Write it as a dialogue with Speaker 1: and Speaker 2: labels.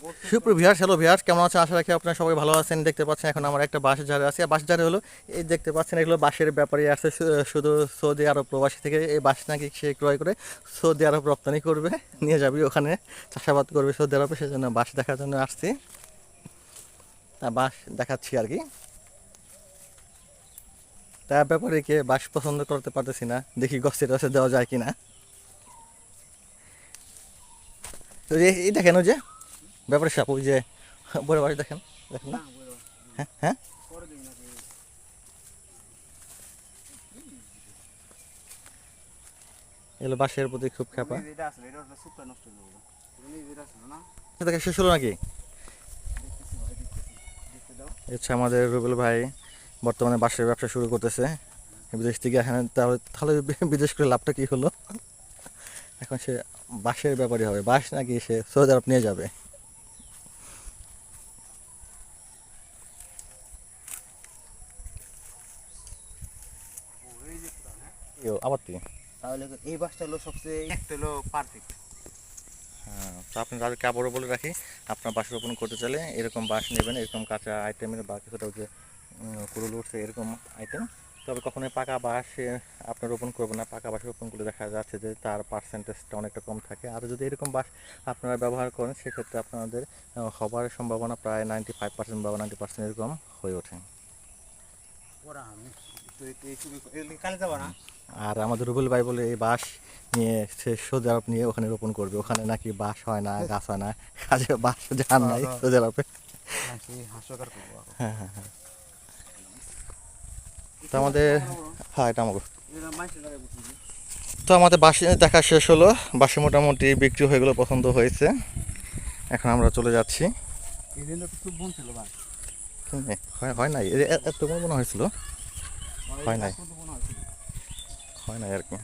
Speaker 1: সুপ্র Vihar hello Vihar কেমন আছেন? আশা রাখি আপনারা সবাই ভালো আছেন। দেখতে পাচ্ছেন এখন আমার একটা বাঁশের ঝাড়ে আছে। বাঁশের ঝাড়ে হলো, এই দেখতে পাচ্ছেন এগুলো বাঁশের ব্যাপারে আসছে শুধু সৌদি আরব প্রবাসী থেকে এই বাঁশ নাকি সে ক্রয় করে সৌদি আরব রপ্তানি করবে, নিয়ে যাবে ওখানে, চাষাবাদ করবে সৌদি আরবে, সেজন্য বাঁশ দেখার জন্য আসছি। তা বাঁশ দেখাচ্ছি আর কি। তার ব্যাপারে কে বাঁশ পছন্দ করতে পারতেছি না, দেখি গছের রসে দেওয়া যায় কিনা। তো এই- দেখেন যে ব্যাপারে সাপ, ওই যে, বড় বাড়ি দেখেন দেখেন না? হ্যাঁ হ্যাঁ? প্রতি খুব শেষ হলো নাকি? আমাদের রুবেল ভাই, বর্তমানে বাঁশের ব্যবসা শুরু করতেছে। বিদেশ থেকে এখানে তাহলে তাহলে বিদেশ করে লাভটা কি হলো? এখন সে বাঁশের ব্যাপারই হবে। বাঁশ নাকি সে সৌদি আরব নিয়ে যাবে
Speaker 2: ওই যে পুরা, হ্যাঁ?
Speaker 1: ইয়ো, আবার
Speaker 2: তাহলে এই বাসটা হলো সবচেয়ে একটা হলো পারফেক্ট
Speaker 1: হ্যাঁ তো আপনি তাদেরকে আবারও বলে রাখি আপনার বাস রোপণ করতে চাইলে এরকম বাঁশ নেবেন এরকম কাঁচা আইটেমের বা কিছুটা ওই যে উম, উঠছে এরকম আইটেম তবে কখনোই পাকা বাঁশ আপনি রোপণ করবেন না পাকা বাঁশ রোপণ করলে দেখা যাচ্ছে যে তার পার্সেন্টেজটা অনেকটা কম থাকে। আর যদি এরকম বাঁশ আপনারা ব্যবহার করেন সেক্ষেত্রে আপনাদের হবার সম্ভাবনা প্রায় নাইনটি ফাইভ পার্সেন্ট বা নাইনটি পার্সেন্ট এরকম হয়ে ওঠে। আর আমাদের রুবেল ভাই বলে এই বাঁশ নিয়ে সে আরব নিয়ে ওখানে রোপণ করবে। ওখানে নাকি বাঁশ হয় না গাছ হয় না কাজে বাঁশ জান নাই
Speaker 2: এখন।
Speaker 1: হ্যাঁ হ্যাঁ হ্যাঁ। তো আমাদের হ্যাঁ এটা আমাকে। তো আমাদের বাসে দেখা শেষ হলো। বাসে মোটামুটি বিক্রি হয়ে গেলো পছন্দ হয়েছে। এখন আমরা চলে যাচ্ছি? হয় নাই। এত মনে হয়েছিল। হয় নাই। হয় নাই আর কি